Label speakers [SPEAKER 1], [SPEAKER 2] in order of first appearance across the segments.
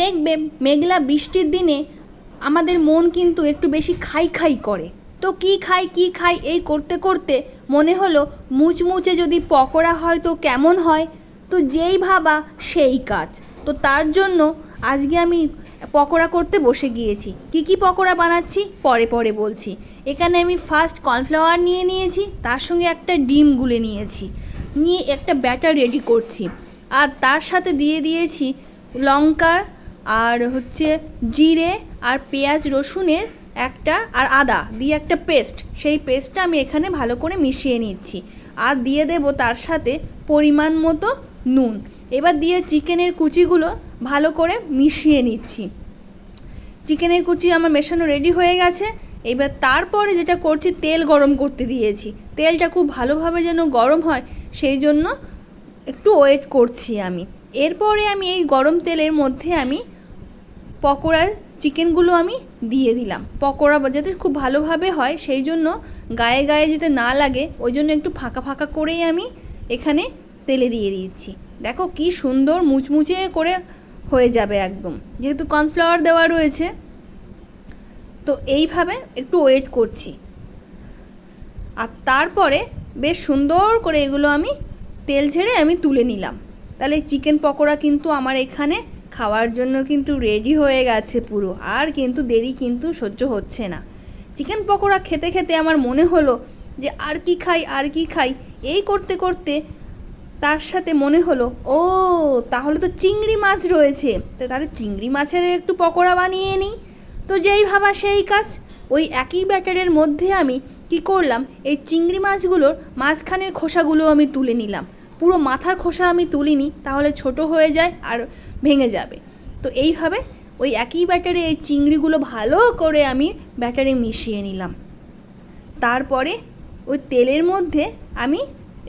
[SPEAKER 1] দেখবে মেঘলা বৃষ্টির দিনে আমাদের মন কিন্তু একটু বেশি খাই খাই করে। তো কি খাই কি খাই, এই করতে করতে মনে হলো মুচমুচে যদি পকোড়া হয় তো কেমন হয়? তো যেই ভাবা সেই কাজ। তো তার জন্য আজকে আমি পকোড়া করতে বসে গিয়েছি। কি কি পকোড়া বানাচ্ছি? পরে পরে বলছি। এখানে আমি ফার্স্ট কর্নফ্লাওয়ার নিয়ে নিয়েছি, তার সঙ্গে একটা ডিম গুলে নিয়েছি। নিয়ে একটা ব্যাটার রেডি করছি। আর তার সাথে দিয়ে দিয়েছি লঙ্কার আর হচ্ছে জিরে আর পেঁয়াজ রসুনের একটা আর আদা দিয়ে একটা পেস্ট। সেই পেস্টটা আমি এখানে ভালো করে মিশিয়ে নিচ্ছি। আর দিয়ে দেব তার সাথে পরিমাণ মতো নুন। এবার দিয়ে চিকেনের কুচিগুলো ভালো করে মিশিয়ে নিচ্ছি। চিকেনের কুচি আমার মেশানো রেডি হয়ে গেছে। এবার তারপরে যেটা করছি, তেল গরম করতে দিয়েছি। তেলটা খুব ভালোভাবে যেন গরম হয়, সেই জন্য একটু ওয়েট করছি আমি। এরপরে আমি এই গরম তেলের মধ্যে আমি পকোড়ার চিকেনগুলো আমি দিয়ে দিলাম। পকোড়া যাতে খুব ভালোভাবে হয়, সেই জন্য গায়ে গায়ে যাতে না লাগে, ওই জন্য একটু ফাঁকা ফাঁকা করেই আমি এখানে তেলে দিয়ে দিচ্ছি। দেখো কি সুন্দর মুচমুচে করে হয়ে যাবে একদম। যেহেতু কর্নফ্লাওয়ার দেওয়া রয়েছে, তো এইভাবে একটু ওয়েট করছি। আর তারপরে বেশ সুন্দর করে এগুলো আমি তেল ছেড়ে আমি তুলে নিলাম। তাহলে চিকেন পকোড়া কিন্তু আমার এখানে খাওয়ার জন্য কিন্তু রেডি হয়ে গেছে পুরো। আর কিন্তু দেরি কিন্তু সহ্য হচ্ছে না। চিকেন পকোড়া খেতে খেতে আমার মনে হলো যে আর কি খাই, আর কি খাই। এই করতে করতে তার সাথে মনে হলো, ও, তাহলে তো চিংড়ি মাছ রয়েছে। তো তাহলে চিংড়ি মাছের একটু পকোড়া বানিয়ে নিই? তো যেই ভাবা সেই কাজ। ওই একই ব্যাটারের মধ্যে আমি কি করলাম? এই চিংড়ি মাছগুলোর মাঝখানের খোসাগুলো আমি তুলে নিলাম। পুরো মাথার খোসা আমি তুলিনি, তাহলে ছোট হয়ে যায় আর ভেঙে যাবে। তো এইভাবে ওই একই ব্যাটারে এই চিংড়িগুলো ভালো করে আমি ব্যাটারে মিশিয়ে নিলাম। তারপরে ওই তেলের মধ্যে আমি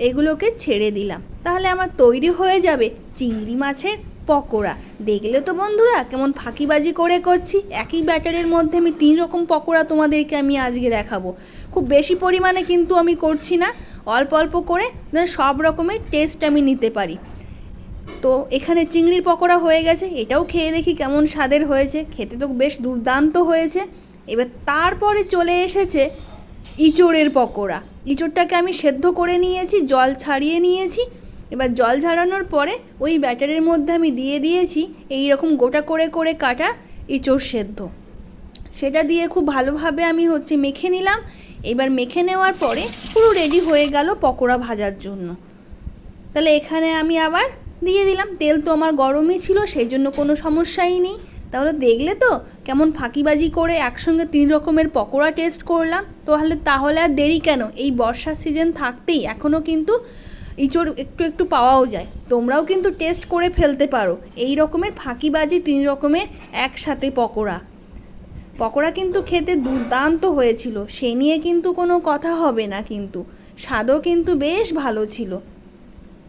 [SPEAKER 1] এগুলোকে ছেড়ে দিলাম। তাহলে আমার তৈরি হয়ে যাবে চিংড়ি মাছের পকোড়া। দেখলে তো বন্ধুরা কেমন ফাঁকিবাজি করে করছি। একই ব্যাটারের মধ্যে আমি তিন রকম পকোড়া তোমাদেরকে আমি আজকে দেখাবো। খুব বেশি পরিমাণে কিন্তু আমি করছি না। অল্প অল্প করে যেন সব রকমের টেস্ট আমি নিতে পারি। তো এখানে চিংড়ির পকোড়া হয়ে গেছে। এটাও খেয়ে দেখি কেমন স্বাদের হয়েছে। খেতে তো বেশ দুর্দান্ত হয়েছে। এবার তারপরে চলে এসেছে ইঁচড়ের পকোড়া। ইঁচড়টাকে আমি সেদ্ধ করে নিয়েছি, জল ছাড়িয়ে নিয়েছি। এবার জল ঝাড়ানোর পরে ওই ব্যাটারের মধ্যে আমি দিয়ে দিয়েছি এই রকম গোটা করে করে কাটা ইঁচড় সেদ্ধ। সেটা দিয়ে খুব ভালোভাবে আমি হচ্ছে মেখে নিলাম। এবার মেখে নেওয়ার পরে পুরো রেডি হয়ে গেল পকোড়া ভাজার জন্য। তাহলে এখানে আমি আবার দিয়ে দিলাম। তেল তো আমার গরমই ছিল, সেই জন্য কোনো সমস্যাই নেই। তাহলে দেখলে তো কেমন ফাঁকিবাজি করে একসঙ্গে তিন রকমের পকোড়া টেস্ট করলাম। তাহলে তাহলে আর দেরি কেন? এই বর্ষার সিজন থাকতেই এখনও কিন্তু ইঁচড় একটু একটু পাওয়াও যায়। তোমরাও কিন্তু টেস্ট করে ফেলতে পারো। এই রকমের ফাঁকিবাজি তিন রকমের একসাথে পকোড়া। পকোড়া কিন্তু খেতে দুর্দান্ত হয়েছিল। সে নিয়ে কিন্তু কোনো কথা হবে না কিন্তু। স্বাদও কিন্তু বেশ ভালো ছিল।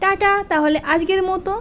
[SPEAKER 1] টাটা, তাহলে আজকের মতো।